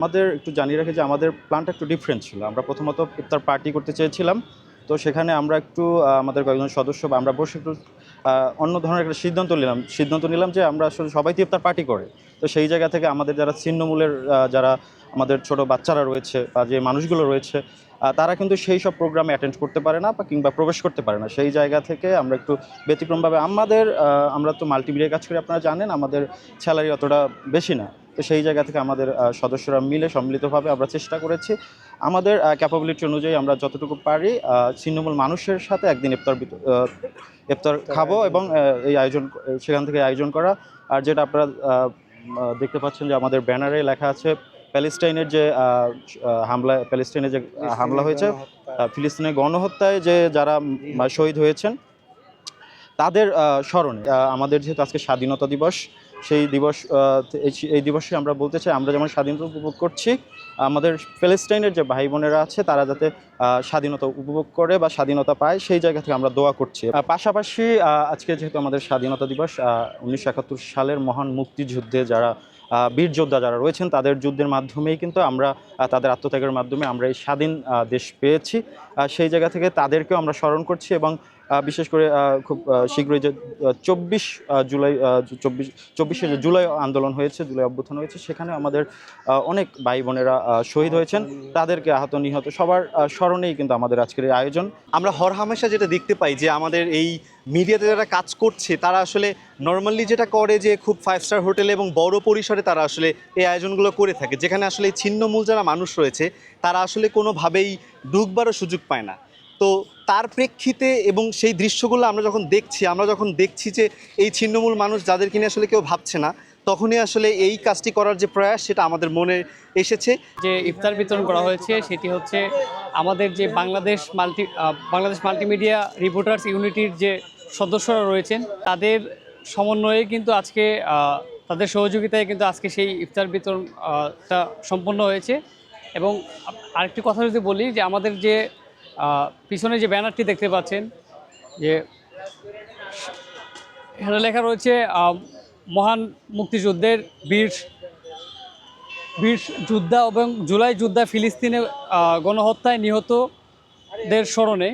আমাদের একটু জানিয়ে রাখি যে আমাদের প্ল্যানটা একটু ডিফারেন্ট ছিল। আমরা প্রথমত ইফতার পার্টি করতে চেয়েছিলাম। তো সেখানে আমরা একটু আমাদের কয়েকজন সদস্য বা আমরা বসে একটু অন্য ধরনের একটা সিদ্ধান্ত নিলাম। সিদ্ধান্ত নিলাম যে আমরা আসলে সবাই তো ইফতার পার্টি করে। তো সেই জায়গা থেকে আমাদের যারা ছিন্নমূলের যারা আমাদের ছোট বাচ্চারা রয়েছে বা যে মানুষগুলো রয়েছে তারা কিন্তু সেই সব প্রোগ্রামে অ্যাটেন্ড করতে পারে না বা কিংবা প্রবেশ করতে পারে না। সেই জায়গা থেকে আমরা একটু ব্যতিক্রমভাবে আমাদের আমরা তো মাল্টিমিডিয়া কাজ করি, আপনারা জানেন, আমাদের স্যালারি অতটা বেশি না। তো সেই জায়গা থেকে আমাদের সদস্যরা মিলে সম্মিলিতভাবে আমরা চেষ্টা করেছি। আমাদের ক্যাপাবিলিটি অনুযায়ী আমরা যতটুকু পারি ছিন্নমূল মানুষের সাথে একদিন ইফতার ইফতার খাব এবং এই আয়োজন সেখান থেকে আয়োজন করা। আর যেটা আপনারা দেখতে পাচ্ছেন যে আমাদের ব্যানারে লেখা আছে প্যালেস্টাইনের যে হামলা প্যালেস্টাইনে যে হামলা হয়েছে ফিলিস্তিনের গণহত্যায় যে যারা শহীদ হয়েছেন তাদের স্মরণে। আমাদের যেহেতু আজকে স্বাধীনতা দিবস, সেই দিবস এই- দিবসে আমরা বলতে চাই, আমরা যেমন স্বাধীনতা উপভোগ করছি, আমাদের প্যালেস্টাইনের যে ভাই বোনেরা আছে, তারা যাতে স্বাধীনতা উপভোগ করে বা স্বাধীনতা পায়, সেই জায়গা থেকে আমরা দোয়া করছি। পাশাপাশি আজকে যেহেতু আমাদের স্বাধীনতা দিবস উনিশশো একাত্তর সালের মহান মুক্তিযুদ্ধে যারা বীর যোদ্ধা যারা রয়েছেন, তাদের যুদ্ধের মাধ্যমেই কিন্তু আমরা তাদের আত্মত্যাগের মাধ্যমে আমরা এই স্বাধীন দেশ পেয়েছি। সেই জায়গা থেকে তাদেরকেও আমরা স্মরণ করছি এবং বিশেষ করে খুব শীঘ্রই যে চব্বিশ জুলাই চব্বিশ, চব্বিশে জুলাই আন্দোলন হয়েছে, জুলাই অভ্যুত্থান হয়েছে, সেখানে আমাদের অনেক ভাই বোনেরা শহীদ হয়েছেন। তাদেরকে আহত নিহত সবার স্মরণেই কিন্তু আমাদের আজকের এই আয়োজন। আমরা হরহামেশা যেটা দেখতে পাই যে আমাদের এই মিডিয়াতে যারা কাজ করছে, তারা আসলে নর্মালি যেটা করে যে খুব ফাইভ স্টার হোটেলে এবং বড় পরিসরে তারা আসলে এই আয়োজনগুলো করে থাকে। যেখানে আসলে ছিন্নমূল যারা মানুষ রয়েছে, তারা আসলে কোনোভাবেই ঢুকবারও সুযোগ পায় না। তো তার প্রেক্ষিতে এবং সেই দৃশ্যগুলো আমরা যখন দেখছি, আমরা যখন দেখছি যে এই ছিন্নমূল মানুষ যাদেরকে নিয়ে আসলে কেউ ভাবছে না, তখনই আসলে এই কাজটি করার যে প্রয়াস সেটা আমাদের মনে এসেছে। যে ইফতার বিতরণ করা হয়েছে, সেটি হচ্ছে আমাদের যে Bangladesh multi Bangladesh multimedia reporters ইউনিটির যে সদস্যরা রয়েছেন, তাদের সমন্বয়ে কিন্তু আজকে তাদের সহযোগিতায় কিন্তু আজকে সেই ইফতার বিতরণটা সম্পন্ন হয়েছে। এবং আরেকটি কথা যদি বলি যে আমাদের যে পিছনে যে ব্যানারটি দেখতে পাচ্ছেন, যে এখানে লেখা রয়েছে মহান মুক্তিযুদ্ধের বীর বীর যোদ্ধা এবং জুলাই যোদ্ধা ফিলিস্তিনে গণহত্যায় নিহতদের স্মরণে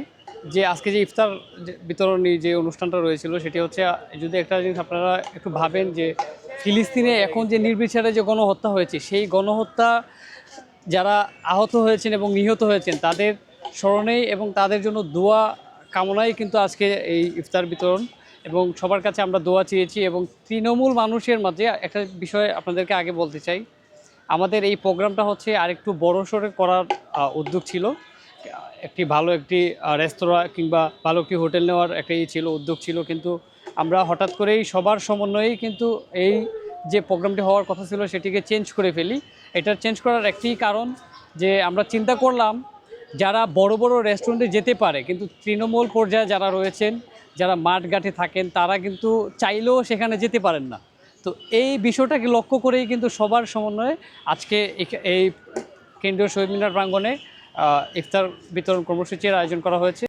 যে আজকে যে ইফতার বিতরণী যে অনুষ্ঠানটা রয়েছিল, সেটি হচ্ছে, যদি একটা জিনিস আপনারা একটু ভাবেন যে ফিলিস্তিনে এখন যে নির্বিচারে যে গণহত্যা হয়েছে, সেই গণহত্যা যারা আহত হয়েছেন এবং নিহত হয়েছেন, তাদের স্মরণেই এবং তাদের জন্য দোয়া কামনাই কিন্তু আজকে এই ইফতার বিতরণ এবং সবার কাছে আমরা দোয়া চেয়েছি এবং তৃণমূল মানুষের মাঝে একটা বিষয় আপনাদেরকে আগে বলতে চাই। আমাদের এই প্রোগ্রামটা হচ্ছে আরেকটু বড় সড়ে করার উদ্যোগ ছিল। একটি ভালো একটি রেস্তোরাঁ কিংবা ভালো একটি হোটেল নেওয়ার একটা ই ছিল, উদ্যোগ ছিল। কিন্তু আমরা হঠাৎ করেই সবার সমন্বয়েই কিন্তু এই যে প্রোগ্রামটি হওয়ার কথা ছিল সেটিকে চেঞ্জ করে ফেলি। এটা চেঞ্জ করার একটি কারণ যে আমরা চিন্তা করলাম যারা বড় বড় রেস্টুরেন্টে যেতে পারে, কিন্তু তৃণমূল পর্যায়ে যারা রয়েছেন, যারা মাঠঘাটে থাকেন, তারা কিন্তু চাইলেও সেখানে যেতে পারেন না। তো এই বিষয়টাকে লক্ষ্য করেই কিন্তু সবার সমন্বয়ে আজকে এই কেন্দ্রীয় শহীদ মিনার প্রাঙ্গণে ইফতার বিতরণ কর্মসূচির আয়োজন করা হয়েছে।